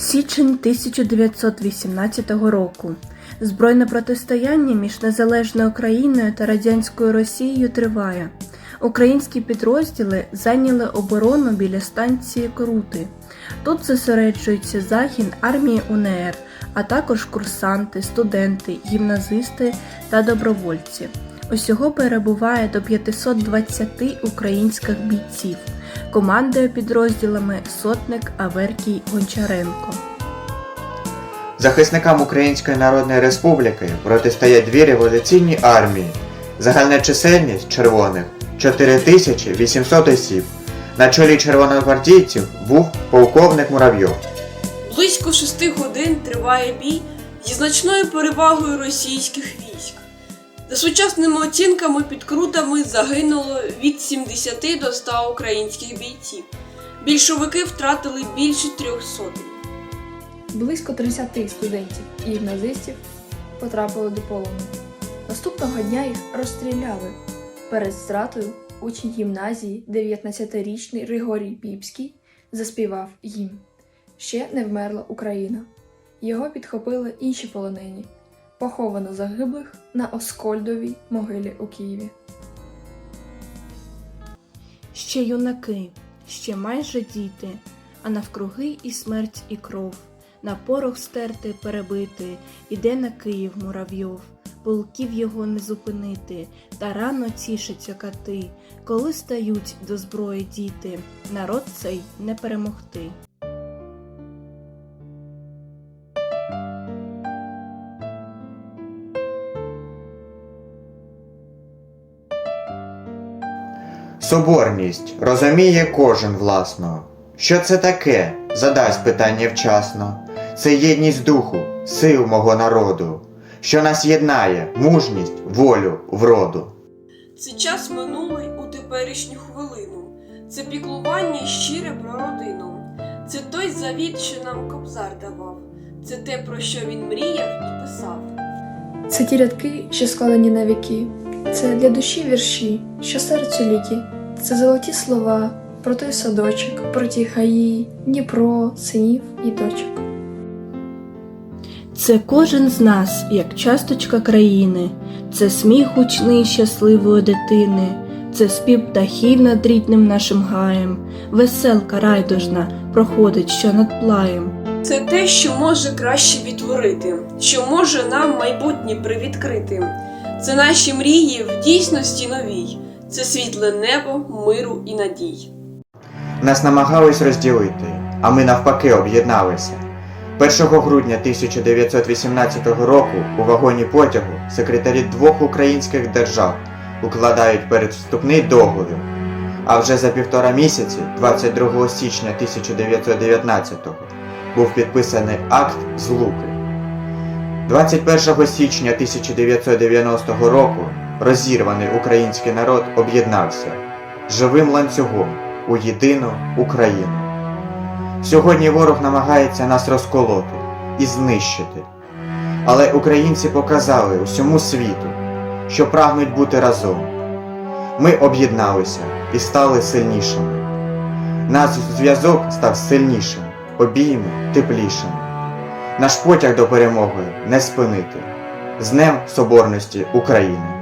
Січень 1918 року. Збройне протистояння між незалежною Україною та радянською Росією триває. Українські підрозділи зайняли оборону біля станції Крути. Тут зосереджується загін армії УНР, а також курсанти, студенти, гімназисти та добровольці. Усього перебуває до 520 українських бійців. Командує підрозділами сотник Аверкій Гончаренко. Захисникам Української Народної Республіки протистоять дві революційні армії. Загальна чисельність червоних 4800 осіб. На чолі червоногвардійців був полковник Муравйов. Близько шести годин триває бій зі значною перевагою російських військ. За сучасними оцінками під крутами загинуло від 70 до 100 українських бійців. Більшовики втратили більше трьох сотень. Близько 30 студентів і гімназистів потрапили до полону. Наступного дня їх розстріляли. Перед стратою учень гімназії, 19-річний Григорій Піпський, заспівав гімн. Ще не вмерла Україна. Його підхопили інші полонені. Поховано загиблих на Оскольдовій могилі у Києві. Ще юнаки, ще майже діти, а навкруги і смерть, і кров. На порох стерти, перебити, іде на Київ муравйов. Полків його не зупинити, та рано тішаться кати, коли стають до зброї діти, народ цей не перемогти. Соборність розуміє кожен власно. Що це таке? Задасть питання вчасно. Це єдність духу, сил мого народу, що нас єднає, мужність, волю, вроду. Це час минулий у теперішню хвилину. Це піклування щире про родину. Це той завіт, що нам кобзар давав. Це те, про що він мріяв і писав. Це ті рядки, що складені на віки. Це для душі вірші, що серцю ліки. Це золоті слова про той садочок, про ті гаї, Дніпро, синів і дочок. Це кожен з нас, як часточка країни, це сміх гучний щасливої дитини, це спів птахів над рідним нашим гаєм, веселка райдужна проходить що над плаєм. Це те, що може краще відтворити, що може нам майбутнє привідкрити. Це наші мрії в дійсності новій, це світле небо, миру і надій. Нас намагались розділити, а ми навпаки об'єдналися. 1 грудня 1918 року у вагоні потягу секретарі двох українських держав укладають передвступний договір. А вже за півтора місяці, 22 січня 1919-го, був підписаний акт злуки. 21 січня 1990 року розірваний український народ об'єднався живим ланцюгом у єдину Україну. Сьогодні ворог намагається нас розколоти і знищити. Але українці показали усьому світу, що прагнуть бути разом. Ми об'єдналися і стали сильнішими. Наш зв'язок став сильнішим, обійми теплішими. Наш потяг до перемоги не спинити. З Днем Соборності України!